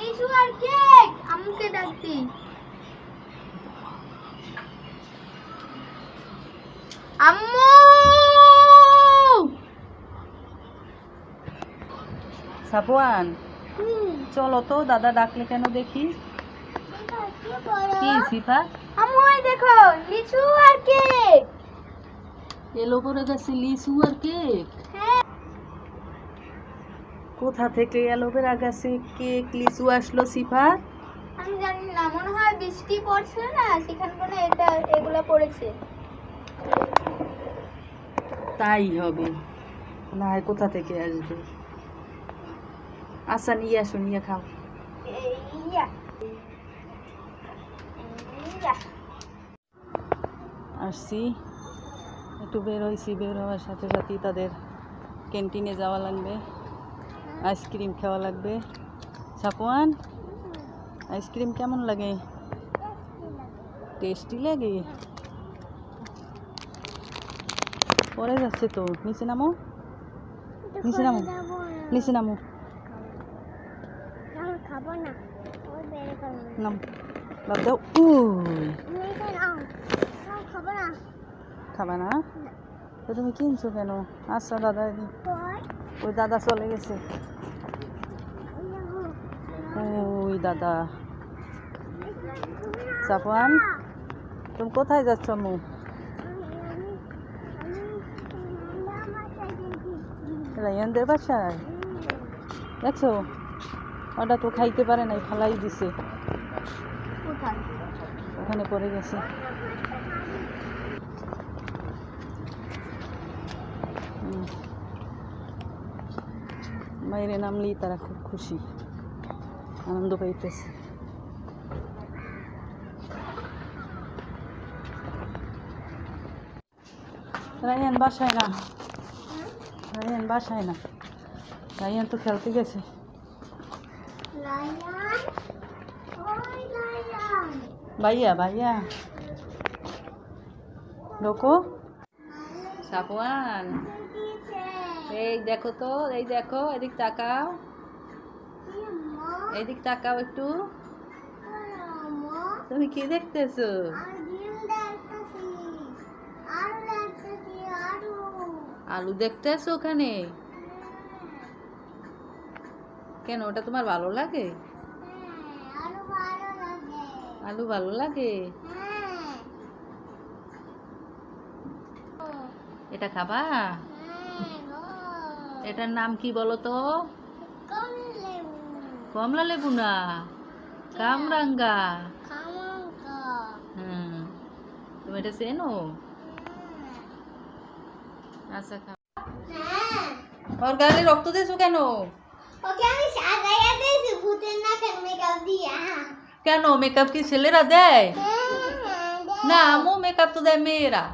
লিচু আর কেক আম্মু! চলো তো দাদা ডাকলে কেন দেখি? কি সিফা? আম্মু দেখো লিচু আর কেক। এলো করে গেছে লিচু আর কেক। হ্যাঁ কোথা থেকে অ্যালোভেরা গাছে কেক লিচু আসলো? সিফা? আমি জানি না মনে হয় বৃষ্টি পড়ছে না? সেখান করে এটা এগুলা পড়েছে। তাই হবে। না কোথা থেকে আসবে? আচ্ছা নিয়ে আসো নিয়ে খাও। আসছি। একটু বের হয়েছি বের হওয়ার সাথে সাথেই তাদের ক্যান্টিনে যাওয়া লাগবে। আইসক্রিম খাওয়া লাগবে। সাপওয়ান আইসক্রিম কেমন লাগে? টেস্টি লাগে। পরে যাচ্ছে তো। নিচে নামো। নিচে নামো। নিচে নামো। নাম। খাব না? তো তুমি কিনছো কেন? আচ্ছা দাদা। ওই দাদা চলে গেছে। ওই দাদা। সাফওয়ান তুমি কোথায় যাচ্ছ মু রায়ানদের বাসায়? দেখছ? ওটা তো খাইতে পারে নাই, ফালাই দিছে। ওখানে পড়ে গেছে। হুম। বাইরে নামলেই তারা খুব খুশি। আনন্দ পাইতেছে। রায়ান বাসায় না? রায়ান বাসায় না? রায়ান তো খেলতে গেছে। ভাইয়া ভাইয়া। লোকো সাপওয়ান? এই দেখো তো, এই দেখো, এদিক তাকাও। এদিক তাকাও একটু। তুমি কি দেখতেছো? আলু দেখতেছো ওখানে? কেন, ওটা তোমার ভালো লাগে? আলু ভালো লাগে? এটা খাবা? এটার নাম কি বলো তো কমলা লেবু না কামরাঙ্গা। হুম। তুমি এটা চেনো? আচ্ছা ওর গালে রক্ত দিয়েছ কেন? কেন? মেকআপ কি ছেলেরা দেয়? না আমু মেকআপ তো দেয় মেয়েরা।